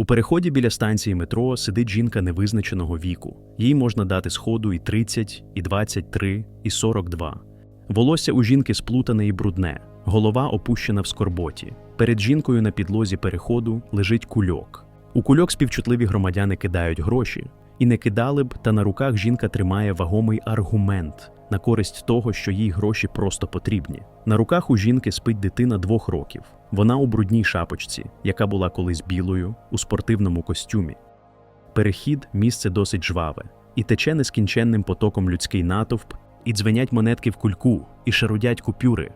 У переході біля станції метро сидить жінка невизначеного віку. Їй можна дати сходу і 30, і 23, і 42. Волосся у жінки сплутане і брудне, голова опущена в скорботі. Перед жінкою на підлозі переходу лежить кульок. У кульок співчутливі громадяни кидають гроші, і не кидали б, та на руках жінка тримає вагомий аргумент на користь того, що їй гроші просто потрібні. На руках у жінки спить дитина двох років. Вона у брудній шапочці, яка була колись білою, у спортивному костюмі. Перехід місце досить жваве, і тече нескінченним потоком людський натовп, і дзвенять монетки в кульку, і шарудять купюри.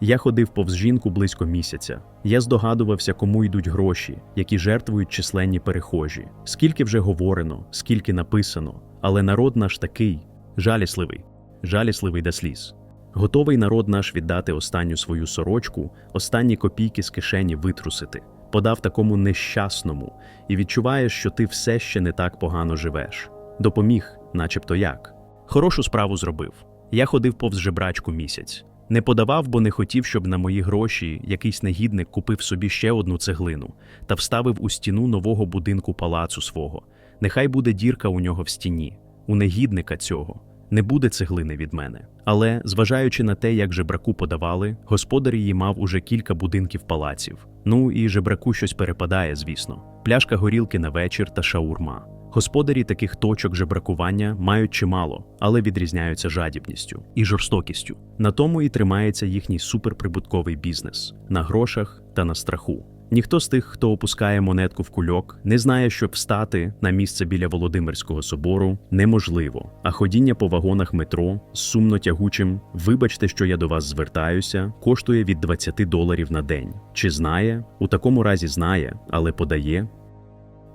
Я ходив повз жінку близько місяця. Я здогадувався, кому йдуть гроші, які жертвують численні перехожі. Скільки вже говорено, скільки написано, але народ наш такий жалісливий, жалісливий до сліз. Готовий народ наш віддати останню свою сорочку, останні копійки з кишені витрусити, подав такому нещасному, і відчуваєш, що ти все ще не так погано живеш. Допоміг, начебто як. Хорошу справу зробив. Я ходив повз жебрачку місяць. Не подавав, бо не хотів, щоб на мої гроші якийсь негідник купив собі ще одну цеглину та вставив у стіну нового будинку палацу свого. Нехай буде дірка у нього в стіні, у негідника цього. Не буде цеглини від мене. Але, зважаючи на те, як жебраку подавали, господар її мав уже кілька будинків палаців. Ну і жебраку щось перепадає, звісно. Пляшка горілки на вечір та шаурма. Господарі таких точок жебракування мають чимало, але відрізняються жадібністю і жорстокістю. На тому і тримається їхній суперприбутковий бізнес на грошах та на страху. Ніхто з тих, хто опускає монетку в кульок, не знає, що встати на місце біля Володимирського собору неможливо. А ходіння по вагонах метро з сумно тягучим Вибачте, що я до вас звертаюся, коштує від 20 доларів на день. Чи знає? У такому разі знає, але подає.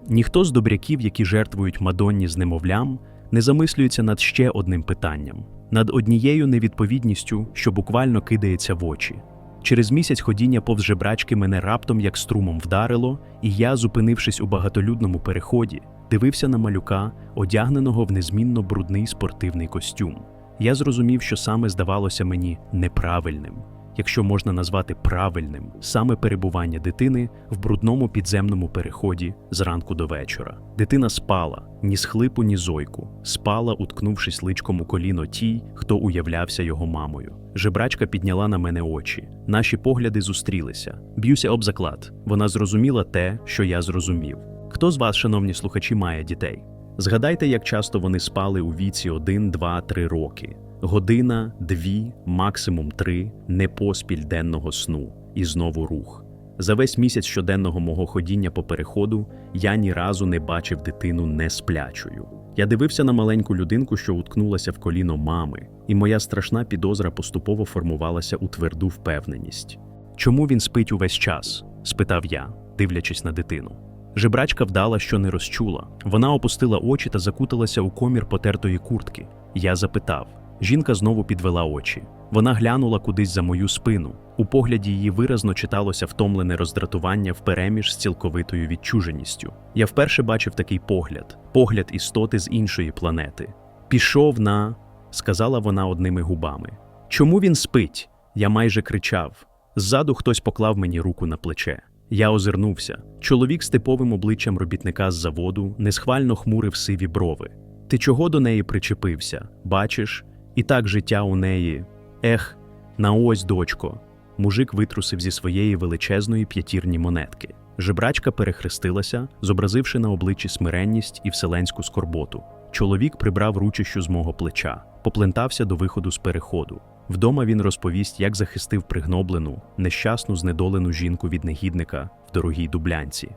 Ніхто з добряків, які жертвують Мадонні з немовлям, не замислюється над ще одним питанням, над однією невідповідністю, що буквально кидається в очі. Через місяць ходіння повз жебрачки мене раптом як струмом вдарило, і я, зупинившись у багатолюдному переході, дивився на малюка, одягненого в незмінно брудний спортивний костюм. Я зрозумів, що саме здавалося мені неправильним, якщо можна назвати правильним, саме перебування дитини в брудному підземному переході зранку до вечора. Дитина спала ні схлипу, ні зойку, спала, уткнувшись личком у коліно тій, хто уявлявся його мамою. Жебрачка підняла на мене очі. Наші погляди зустрілися. Б'юся об заклад. Вона зрозуміла те, що я зрозумів. Хто з вас, шановні слухачі, має дітей? Згадайте, як часто вони спали у віці 1, 2, 3 роки. Година, дві, максимум три, не поспіль денного сну, і знову рух. За весь місяць щоденного мого ходіння по переходу я ні разу не бачив дитину не сплячою. Я дивився на маленьку людинку, що уткнулася в коліно мами, і моя страшна підозра поступово формувалася у тверду впевненість. Чому він спить увесь час? спитав я, дивлячись на дитину. Жебрачка вдала, що не розчула. Вона опустила очі та закуталася у комір потертої куртки. Я запитав. Жінка знову підвела очі. Вона глянула кудись за мою спину. У погляді її виразно читалося втомлене роздратування впереміж з цілковитою відчуженістю. Я вперше бачив такий погляд погляд істоти з іншої планети. Пішов на, сказала вона одними губами. Чому він спить? Я майже кричав. Ззаду хтось поклав мені руку на плече. Я озирнувся. Чоловік з типовим обличчям робітника з заводу несхвально хмурив сиві брови. Ти чого до неї причепився? Бачиш? І так життя у неї. Ех, на ось, дочко. Мужик витрусив зі своєї величезної п'ятірні монетки. Жебрачка перехрестилася, зобразивши на обличчі смиренність і вселенську скорботу. Чоловік прибрав ручищу з мого плеча, поплентався до виходу з переходу. Вдома він розповість, як захистив пригноблену, нещасну знедолену жінку від негідника в дорогій дублянці.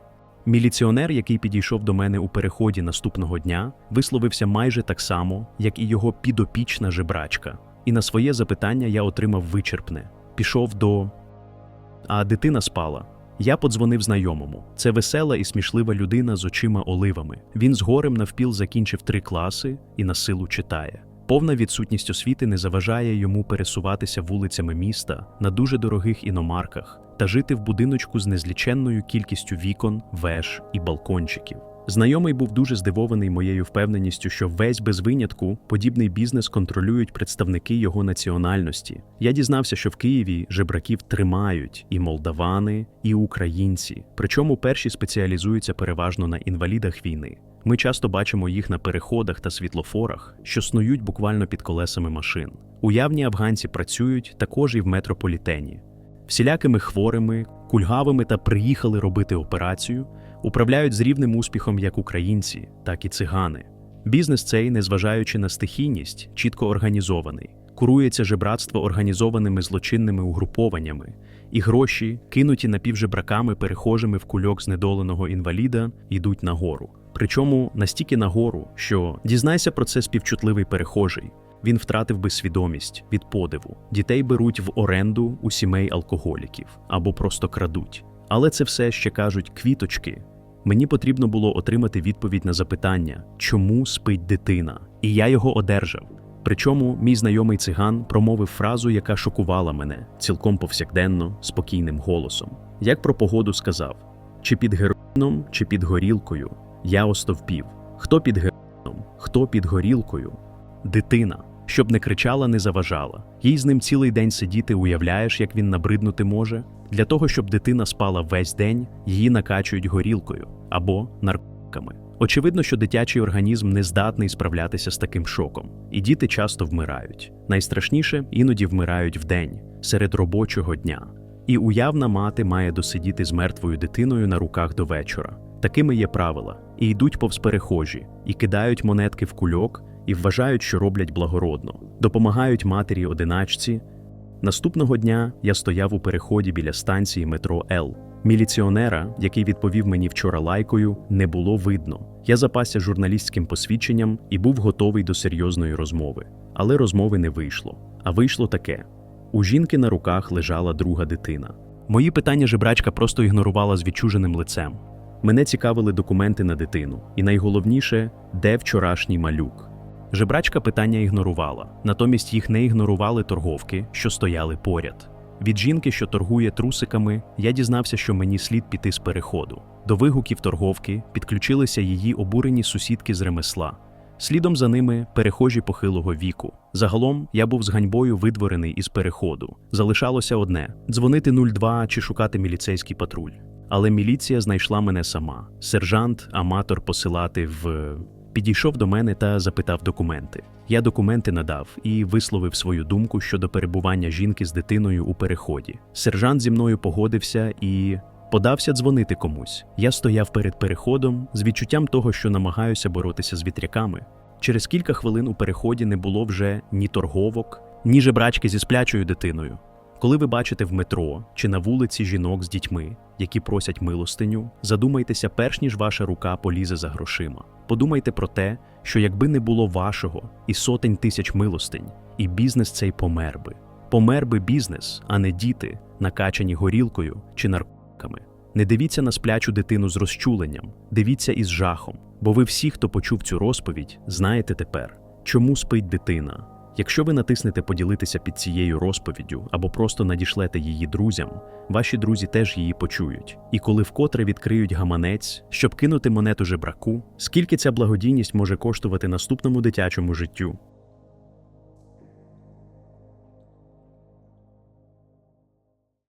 Міліціонер, який підійшов до мене у переході наступного дня, висловився майже так само, як і його підопічна жебрачка. І на своє запитання я отримав вичерпне: пішов до. А дитина спала. Я подзвонив знайомому. Це весела і смішлива людина з очима оливами. Він з горем навпіл закінчив три класи і на силу читає. Повна відсутність освіти не заважає йому пересуватися вулицями міста на дуже дорогих іномарках та жити в будиночку з незліченною кількістю вікон, веж і балкончиків. Знайомий був дуже здивований моєю впевненістю, що весь без винятку подібний бізнес контролюють представники його національності. Я дізнався, що в Києві жебраків тримають і молдавани, і українці. Причому перші спеціалізуються переважно на інвалідах війни. Ми часто бачимо їх на переходах та світлофорах, що снують буквально під колесами машин. Уявні афганці працюють також і в метрополітені. Всілякими хворими, кульгавими та приїхали робити операцію, управляють з рівним успіхом як українці, так і цигани. Бізнес цей, незважаючи на стихійність, чітко організований. Курується жебратство організованими злочинними угрупованнями, і гроші, кинуті напівжебраками перехожими в кульок знедоленого інваліда, йдуть нагору. Причому настільки нагору, що дізнайся про це співчутливий перехожий. Він втратив би свідомість від подиву. Дітей беруть в оренду у сімей алкоголіків або просто крадуть. Але це все ще кажуть квіточки. Мені потрібно було отримати відповідь на запитання, чому спить дитина, і я його одержав. Причому мій знайомий циган промовив фразу, яка шокувала мене цілком повсякденно, спокійним голосом. Як про погоду сказав: чи під героїном, чи під горілкою, я остовпів. Хто під героїном, хто під горілкою? Дитина, щоб не кричала, не заважала. Їй з ним цілий день сидіти, уявляєш, як він набриднути може. Для того, щоб дитина спала весь день, її накачують горілкою або наркотиками. Очевидно, що дитячий організм не здатний справлятися з таким шоком, і діти часто вмирають. Найстрашніше іноді вмирають вдень, серед робочого дня. І уявна мати має досидіти з мертвою дитиною на руках до вечора. Такими є правила, і йдуть повз перехожі, і кидають монетки в кульок, і вважають, що роблять благородно, допомагають матері одиначці. Наступного дня я стояв у переході біля станції метро Л. Міліціонера, який відповів мені вчора лайкою, не було видно. Я запасся журналістським посвідченням і був готовий до серйозної розмови. Але розмови не вийшло. А вийшло таке: у жінки на руках лежала друга дитина. Мої питання жебрачка просто ігнорувала з відчуженим лицем. Мене цікавили документи на дитину, і найголовніше, де вчорашній малюк. Жебрачка питання ігнорувала, натомість їх не ігнорували торговки, що стояли поряд. Від жінки, що торгує трусиками, я дізнався, що мені слід піти з переходу. До вигуків торговки підключилися її обурені сусідки з ремесла. Слідом за ними перехожі похилого віку. Загалом я був з ганьбою видворений із переходу. Залишалося одне дзвонити 02 чи шукати міліцейський патруль. Але міліція знайшла мене сама. Сержант, аматор посилати в. Підійшов до мене та запитав документи. Я документи надав і висловив свою думку щодо перебування жінки з дитиною у переході. Сержант зі мною погодився і подався дзвонити комусь. Я стояв перед переходом з відчуттям того, що намагаюся боротися з вітряками. Через кілька хвилин у переході не було вже ні торговок, ні жебрачки зі сплячою дитиною. Коли ви бачите в метро чи на вулиці жінок з дітьми, які просять милостиню, задумайтеся, перш ніж ваша рука полізе за грошима. Подумайте про те, що якби не було вашого і сотень тисяч милостинь, і бізнес цей помер би. Помер би бізнес, а не діти, накачані горілкою чи наркотиками. Не дивіться на сплячу дитину з розчуленням, дивіться із жахом, бо ви всі, хто почув цю розповідь, знаєте тепер, чому спить дитина. Якщо ви натиснете поділитися під цією розповіддю або просто надішлете її друзям, ваші друзі теж її почують. І коли вкотре відкриють гаманець, щоб кинути монету жебраку, скільки ця благодійність може коштувати наступному дитячому життю?